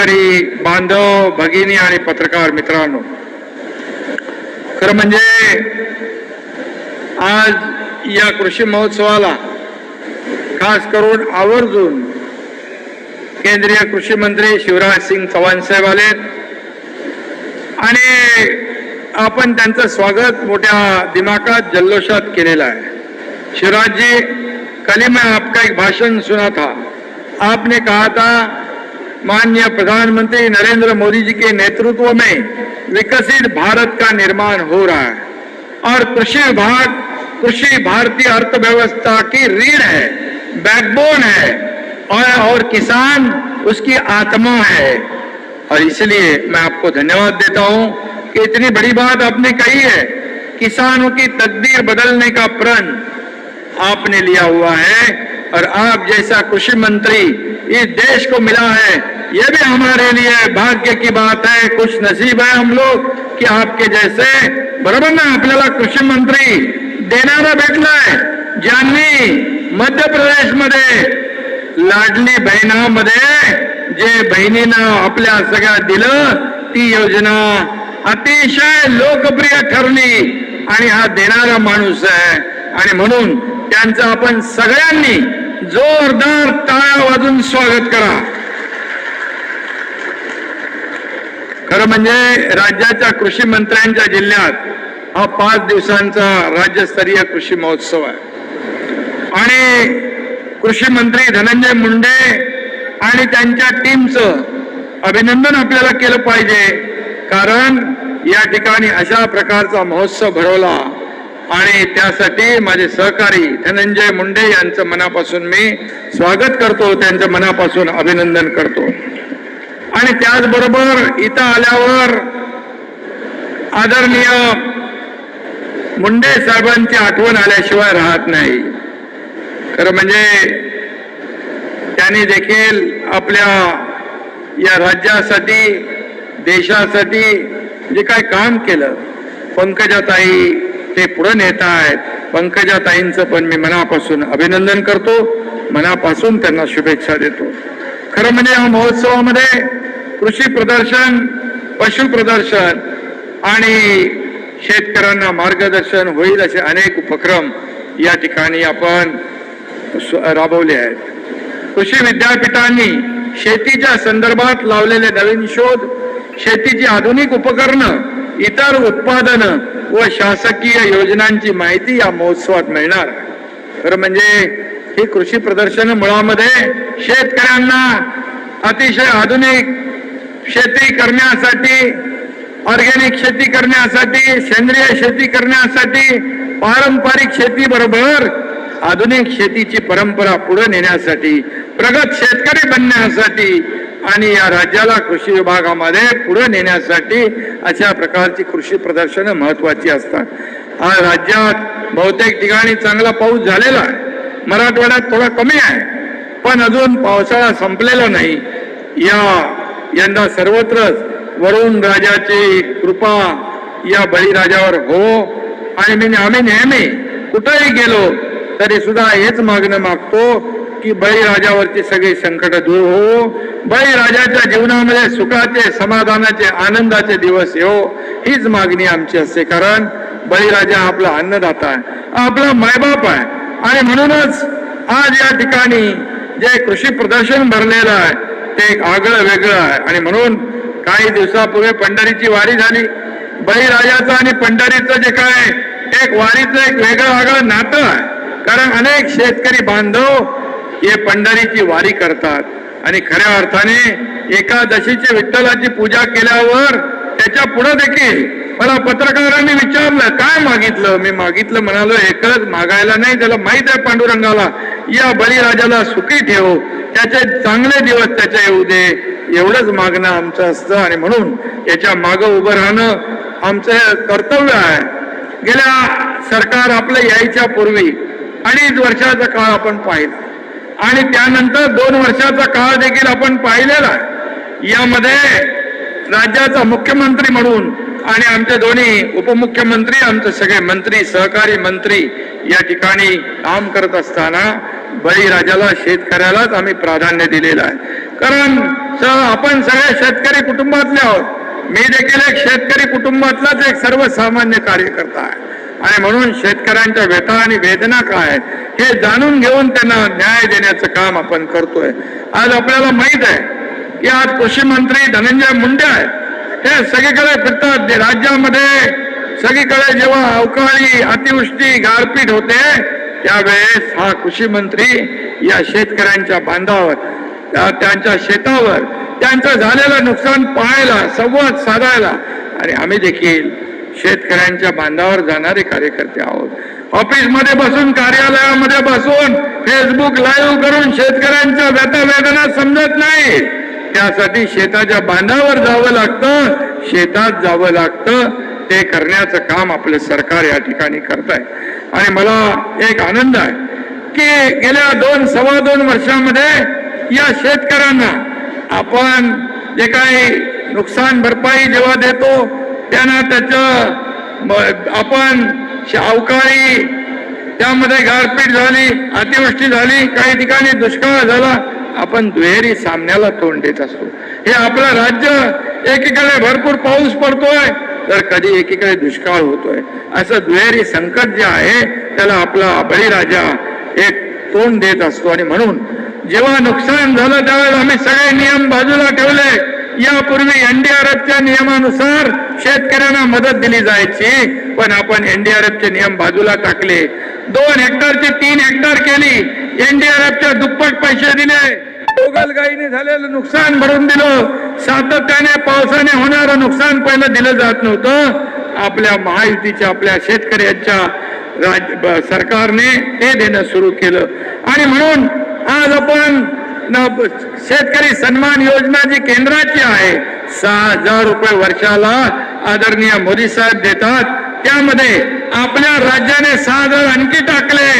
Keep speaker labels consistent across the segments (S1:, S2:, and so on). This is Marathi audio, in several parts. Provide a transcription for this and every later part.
S1: शेतकरी बांधव भगिनी आणि पत्रकार मित्रांनो खरं म्हणजे आज या कृषी महोत्सवाला खास करून आवर्जून केंद्रीय कृषी मंत्री शिवराज सिंग चव्हाण साहेब आले. आणि आपण त्यांचं स्वागत मोठ्या दिमाकात जल्लोषात केलेलं आहे. शिवराज जी कल मैं आपका एक भाषण सुना था आपने कहा था माननीय प्रधानमंत्री नरेंद्र मोदी जी के नेतृत्व में विकसित भारत का निर्माण हो रहा है। और कृषि विभाग कृषि भारतीय अर्थव्यवस्था की रीढ़ है बैकबोन है और, और किसान उसकी आत्मा है। और इसलिए मैं आपको धन्यवाद देता हूँ कि इतनी बड़ी बात आपने कही है। किसानों की तकदीर बदलने का प्रण आपने लिया हुआ है। और आप जैसा कृषि मंत्री इस देश को मिला है ये भी हमारे लिए भाग्य की बात है कुछ नसीब है हम लोग कि आपके जैसे बरोबर ना आपल्याला कृषी मंत्री देणारा भेटलाय ज्यांनी मध्य प्रदेशमध्ये लाडली बहिणामध्ये जे बहिणीनं आपल्या सगळ्या दिलं ती योजना अतिशय लोकप्रिय ठरली आणि हा देणारा माणूस आहे आणि म्हणून त्यांचं आपण सगळ्यांनी जोरदार टाळ्या वाजून स्वागत करा। खरं म्हणजे राज्याच्या कृषी मंत्र्यांच्या जिल्ह्यात हा पाच दिवसांचा राज्यस्तरीय कृषी महोत्सव आहे. आणि कृषी मंत्री धनंजय मुंडे आणि त्यांच्या टीमचं अभिनंदन आपल्याला केलं पाहिजे. कारण या ठिकाणी अशा प्रकारचा महोत्सव भरवला आणि त्यासाठी माझे सहकारी धनंजय मुंडे यांचं मनापासून मी स्वागत करतो त्यांचं मनापासून अभिनंदन करतो. आणि त्याचबरोबर इथं आल्यावर आदरणीय मुंडे साहेबांची आठवण आल्याशिवाय राहत नाही. खरं म्हणजे त्यांनी देखील आपल्या या राज्यासाठी देशासाठी जे काय काम केलं. पंकजाताई ते पुढे नेत आहेत. पंकजाताईंचं पण मी मनापासून अभिनंदन करतो. मनापासून त्यांना शुभेच्छा देतो. खरं म्हणजे या महोत्सवामध्ये कृषी प्रदर्शन पशु प्रदर्शन आणि शेतकऱ्यांना मार्गदर्शन होईल असे अनेक उपक्रम या ठिकाणी आपण स्व- राबवले आहेत. कृषी विद्यापीठांनी शेतीच्या संदर्भात लावलेले नवीन शोध शेतीची आधुनिक उपकरणं इतर उत्पादनं व शासकीय योजनांची माहिती या महोत्सवात मिळणार खरं म्हणजे ही कृषी प्रदर्शन मुळामध्ये शेतकऱ्यांना अतिशय आधुनिक शेती करण्यासाठी ऑर्गॅनिक शेती करण्यासाठी सेंद्रिय शेती करण्यासाठी पारंपरिक शेती बरोबर आधुनिक शेतीची परंपरा पुढे नेण्यासाठी प्रगत शेतकरी बनण्यासाठी आणि या राज्याला कृषी विभागामध्ये पुढे नेण्यासाठी अशा प्रकारची कृषी प्रदर्शनं महत्वाची असतात. आज राज्यात बहुतेक ठिकाणी चांगला पाऊस झालेला आहे. मराठवाड्यात थोडा कमी आहे. पण अजून पावसाळा संपलेला नाही. या यंदा सर्वत्रच वरुण राजाची कृपा या बळीराजावर हो. आणि मी आम्ही नेहमी कुठेही गेलो तरी सुद्धा हेच मागणं मागतो की बळीराजावरची सगळी संकट दूर हो. बळीराजाच्या जीवनामध्ये सुखाचे समाधानाचे आनंदाचे दिवस येऊ हीच मागणी आमची असते. कारण बळीराजा आपला अन्नदाता आहे. आपला मायबाप आहे. आणि म्हणूनच आज या ठिकाणी जे कृषी प्रदर्शन भरलेलं आहे ते एक आगळं वेगळं आहे. आणि म्हणून काही दिवसापूर्वी पंढरीची वारी झाली. बळीराजाचं आणि पंढरीचं जे काय एक वारीचं एक वेगळं आगळं नातं आहे. कारण अनेक शेतकरी बांधव हे पंढरीची वारी करतात. आणि खऱ्या अर्थाने एकादशीची विठ्ठलाची पूजा केल्यावर त्याच्या पुढे देखील. मला पत्रकारांनी विचारलं काय मागितलं? मी मागितलं म्हणालो एकच मागायला नाही त्याला माहीत आहे पांडुरंगाला. या बळीराजाला सुखी ठेव. त्याचे चांगले दिवस त्याच्या येऊ दे. एवढंच मागणं आमचं असतं आणि म्हणून याच्या मागं उभं राहणं आमचं कर्तव्य आहे. गेल्या सरकार आपलं यायच्या पूर्वी अडीच वर्षाचा काळ आपण पाहिला. आणि त्यानंतर दोन वर्षाचा काळ देखील आपण पाहिलेला आहे. यामध्ये राज्याचा मुख्यमंत्री म्हणून आणि आमचे दोन्ही उपमुख्यमंत्री आमचे सगळे मंत्री सहकारी मंत्री या ठिकाणी काम करत असताना बळीराजाला शेतकऱ्यालाच आम्ही प्राधान्य दिलेलं आहे. कारण आपण सगळे शेतकरी कुटुंबातले आहोत. मी देखील एक शेतकरी कुटुंबातलाच एक सर्वसामान्य कार्यकर्ता आहे. आणि म्हणून शेतकऱ्यांच्या व्यथा आणि वेदना काय आहेत हे जाणून घेऊन त्यांना न्याय देण्याचं काम आपण करतोय. आज आपल्याला माहीत आहे या कृषी मंत्री धनंजय मुंडे आहेत. हे सगळीकडे फिरतात. जे राज्यामध्ये सगळीकडे जेव्हा अवकाळी अतिवृष्टी गारपीट होते त्यावेळेस हा कृषी मंत्री या शेतकऱ्यांच्या बांधावर त्यांच्या शेतावर त्यांचं झालेलं नुकसान पाहायला संवाद साधायला आणि आम्ही देखील शेतकऱ्यांच्या बांधावर जाणारे कार्यकर्ते आहोत. ऑफिसमध्ये बसून कार्यालयामध्ये बसून फेसबुक लाईव्ह करून शेतकऱ्यांच्या व्यथा वेदना समजत नाही त्यासाठी शेताच्या बांधावर जावं लागतं शेतात जावं लागतं. ते करण्याचं काम आपलं सरकार या ठिकाणी करत आहे आणि मला एक आनंद आहे की गेल्या दोन सव्वा दोन वर्षामध्ये या शेतकऱ्यांना आपण जे काही नुकसान भरपाई जेव्हा देतो त्यांना त्याचं आपण अवकाळी त्यामध्ये गारपीट झाली अतिवृष्टी झाली काही ठिकाणी दुष्काळ झाला आपण दुहेरी सामन्याला तोंड देत असतो. हे आपलं राज्य एकीकडे भरपूर पाऊस पडतोय तर कधी एकीकडे दुष्काळ होतोय. असं दुहेरी संकट जे आहे त्याला आपला बळीराजा एक तोंड देत असतो. आणि म्हणून जेव्हा नुकसान झालं त्यावेळेस आम्ही सगळे नियम बाजूला ठेवले. यापूर्वी एनडीआरएफच्या नियमानुसार शेतकऱ्यांना मदत दिली जायची पण आपण एनडीआरएफचे नियम बाजूला टाकले. दोन हेक्टरची तीन हेक्टर केली. एनडीआरएफच्या दुप्पट पैसे दिले. गोगलगाईने झालेलं नुकसान भरून दिलं. सातत्याने पावसाने होणारं नुकसान पहिलं दिलं जात नव्हतं. आपल्या महायुतीच्या आपल्या शेतकऱ्यांच्या राज्य सरकारने ते देणं सुरू केलं. आणि म्हणून आज आपण शेतकरी सन्मान योजना जी केंद्राची आहे सहा हजार रुपये वर्षाला आदरणीय मोदी साहेब देतात. त्यामध्ये आपल्या राज्याने सहा हजार आणखी टाकले.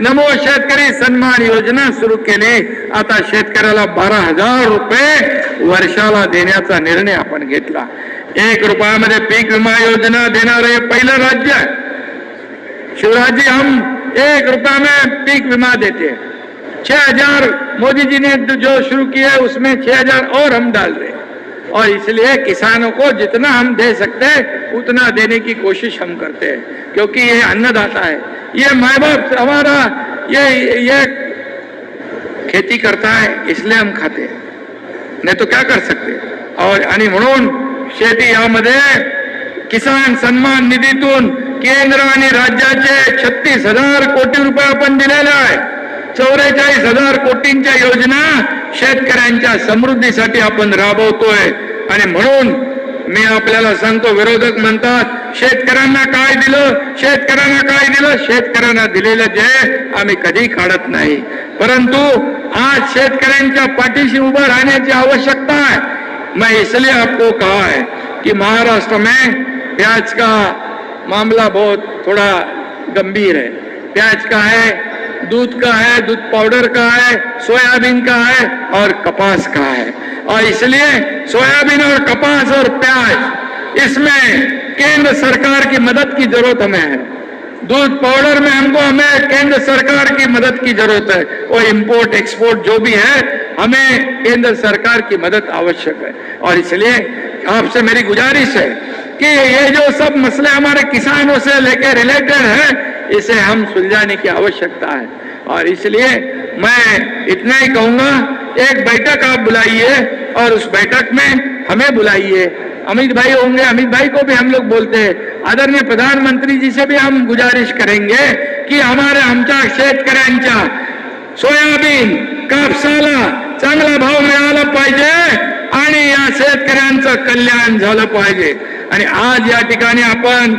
S1: नमो शेतकरी सन्मान योजना सुरू केली. आता शेतकऱ्याला बारा हजार रुपये वर्षाला देण्याचा निर्णय आपण घेतला. एक रुपयामध्ये पीक विमा योजना देणारे हे पहिलं राज्य शिवराजी हम एक रुपया में पीक विमा देते. छह हजार मोदी जी ने जो शुरू किया है उसमें छह हजार और हम डाल रहे हैं. और इसलिए किसानों को जितना हम दे सकते हैं, उतना देने की कोशिश हम करते हैं, क्योंकि ये अन्नदाता है। ये माँ बाप हमारा, ये ये खेती करता है, इसलिए हम खाते हैं। नाही तो क्या कर सकते? और आणि शेती यामध्ये किसान सन्मान निधीतून केंद्र आणि राज्याचे छत्तीस हज़ार कोटी रुपये आपण दिलेले आहे चौवेचाळीस हज़ार कोटींच्या योजना शेतकऱ्यांच्या समृद्धीसाठी आपण राबवतोय. आणि म्हणून मी आपल्याला सांगतो विरोधक म्हणतात शेतकऱ्यांना काय दिलं? शेतकऱ्यांना काय दिलं? शेतकऱ्यांना दिलेलं जे आम्ही कधी काढत नाही. परंतु आज शेतकऱ्यांच्या पाठीशी उभं राहण्याची आवश्यकता आहे. मैं इसलिए आपको कहा है कि महाराष्ट्र में प्याज का मामला बहुत थोड़ा गंभीर है। प्याज का है दूध का है, दूध पाउडर का है, सोयाबीन का है और कपास का है। और इसलिए सोयाबीन और कपास और प्याज, इसमें केंद्र सरकार की मदद की ज़रूरत हमें है। दूध पाउडर में हमको, हमें केंद्र सरकार की मदद की ज़रूरत है। और इंपोर्ट एक्सपोर्ट जो भी है, हमें केंद्र सरकार की मदद आवश्यक है। और इसलिए आपसे मेरी गुजारिश है कि ये जो सब मसले हमारे किसानों से लेकर रिलेटेड है, इसे हम सुलझाने की आवश्यकता है। और इसलिए मैं इतना ही कहूँगा, एक बैठक आप बुलाइए और उस बैठक में हमें बुलाइए। अमित भाई होंगे, अमित भाई को भी हम लोग बोलते हैं। आदरणीय प्रधानमंत्री जी से भी हम गुजारिश करेंगे कि हमारे आमच्या शेतकऱ्यांच्या सोयाबीन, कापसाला, चांगला भाव मिळाला पाहिजे आणि या शेतकऱ्यांचं कल्याण झालं पाहिजे. आणि आज या ठिकाणी आपण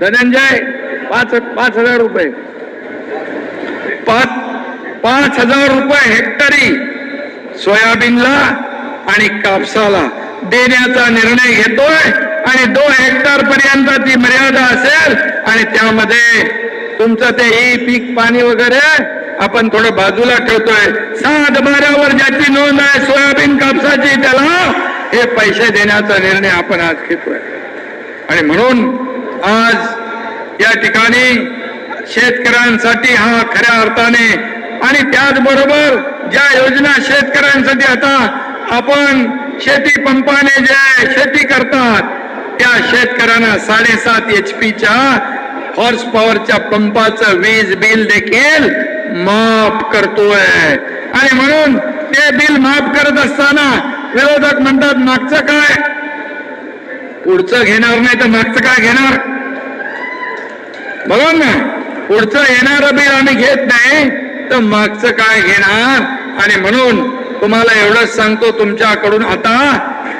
S1: धनंजय पाच पाच हजार रुपये. पाच पाच हजार रुपये हेक्टरी सोयाबीनला आणि कापसाला देण्याचा निर्णय घेतोय आणि दोन हेक्टर पर्यंत ती मर्यादा असेल आणि त्यामध्ये तुमचं ते ई पीक पाणी वगैरे आपण थोडं बाजूला ठेवतोय. सात बारावर ज्याची नोंद आहे सोयाबीन कापसाची त्याला हे पैसे देण्याचा निर्णय आपण आज घेतोय. आणि म्हणून आज या ठिकाणी शेतकऱ्यांसाठी हा खऱ्या अर्थाने आणि त्याचबरोबर ज्या योजना शेतकऱ्यांसाठी आता आपण शेती पंपाने जे शेती करतात त्या शेतकऱ्यांना साडेसात एच पीच्या हॉर्स पॉवरच्या पंपाचं वीज बिल देखील माफ करतोय. आणि म्हणून ते बिल माफ करत असताना विरोधक म्हणतात मागचं काय? पुढचं घेणार नाही तर मागचं काय घेणार? बघा ना पुढचं येणारं बिल आम्ही घेत नाही तर मागचं काय घेणार? आणि म्हणून तुम्हाला एवढंच सांगतो तुमच्याकडून आता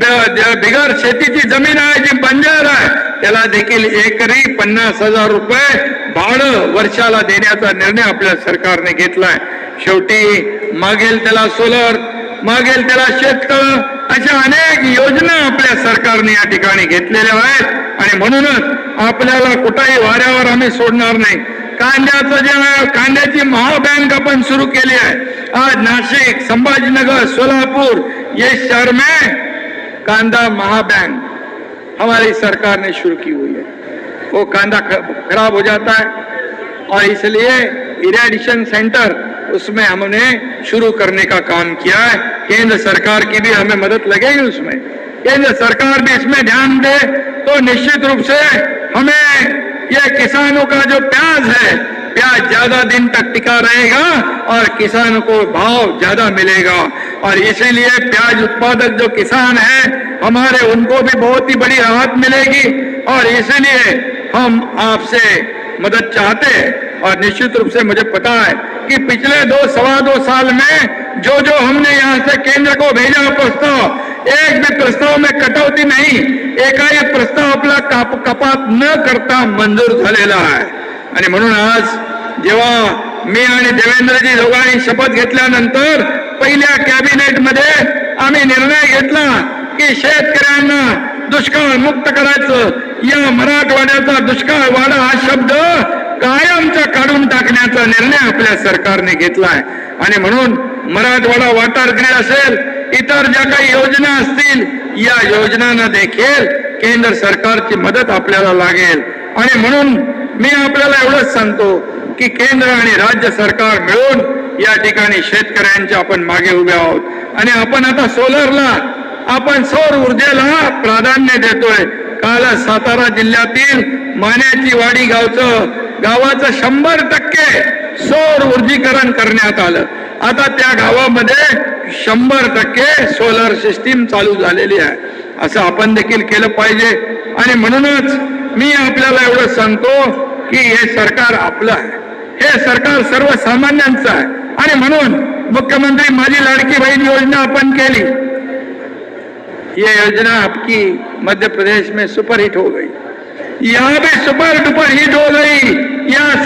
S1: बिगर शेतीची जमीन आहे जी बंजर आहे त्याला देखील एकरी पन्नास हजार रुपये भाडं वर्षाला देण्याचा निर्णय आपल्या सरकारने घेतलाय. शेवटी मागेल त्याला सोलर मागेल त्याला शेततळ अशा अनेक योजना आपल्या सरकारने या ठिकाणी घेतलेल्या आहेत. आणि म्हणूनच आपल्याला कुठेही वाऱ्यावर आम्ही सोडणार नाही. कांद्याचं जे कांद्याची महाबँक आपण सुरू केली आहे. आज नाशिक संभाजीनगर सोलापूर ये शहर में कांदा महाबैंक हमारी सरकार ने शुरू की हुई है। वो कांदा खराब हो जाता है और इसलिए इरेडिशन सेंटर उसमें हमने शुरू करने का काम किया है। केंद्र सरकार की भी हमें मदद लगेगी उसमें। केंद्र सरकार भी इसमें ध्यान दे तो निश्चित रूप से हमें ये किसानों का जो प्याज है, प्याज ज़्यादा दिन तक टिका रहेगा और किसानों को भाव ज़्यादा मिलेगा। और इसीलिए प्याज उत्पादक जो किसान हैं हमारे उनको भी बहुत ही बड़ी राहत मिलेगी और इसीलिए हम आपसे मदद चाहते हैं और निश्चित रूप से मुझे पता है कि पिछले दो, सवा दो साल में जो जो हमने यहाँ से केंद्र को भेजा प्रस्ताव, एक भी प्रस्ताव में कटौती नहीं एकाही प्रस्ताव आपला काप, कपात न करता मंजूर म्हणून आज जेव्हा मी आणि देवेंद्रजी दोघांनी शपथ घेतल्यानंतर पहिल्या कॅबिनेट मध्ये आम्ही निर्णय घेतला की शेतकऱ्यांना दुष्काळ मुक्त करायचं. या मराठवाड्याचा दुष्काळ वाडा हा शब्द कायमचा काढून टाकण्याचा निर्णय आपल्या सरकारने घेतलाय. आणि म्हणून मराठवाडा वॉटर ग्रीड असेल इतर ज्या काही योजना असतील या योजनांना देखील केंद्र सरकारची मदत आपल्याला लागेल. आणि म्हणून मी आपल्याला एवढंच सांगतो की केंद्र आणि राज्य सरकार मिळून या ठिकाणी शेतकऱ्यांच्या आपण मागे उभे आहोत. आणि आपण आता सोलरला आपण सौर ऊर्जेला प्राधान्य देतोय. काल सातारा जिल्ह्यातील मान्याची वाडी गावचं गावाचं शंभर टक्के सौर ऊर्जीकरण करण्यात आलं. आता त्या गावामध्ये शंभर टक्के सोलर सिस्टीम चालू झालेली आहे. असं आपण देखील केलं पाहिजे. आणि म्हणूनच मी आपल्याला एवढं सांगतो की हे सरकार आपलं आहे. हे सरकार सर्वसामान्यांचं आहे. आणि म्हणून मुख्यमंत्री माझी लाडकी बहीण योजना आपण केली. ये योजना आपकी मध्य प्रदेश में सुपर हिट हो गई। यहाँ पे सुपर डुपर हिट हो गई। यहाँ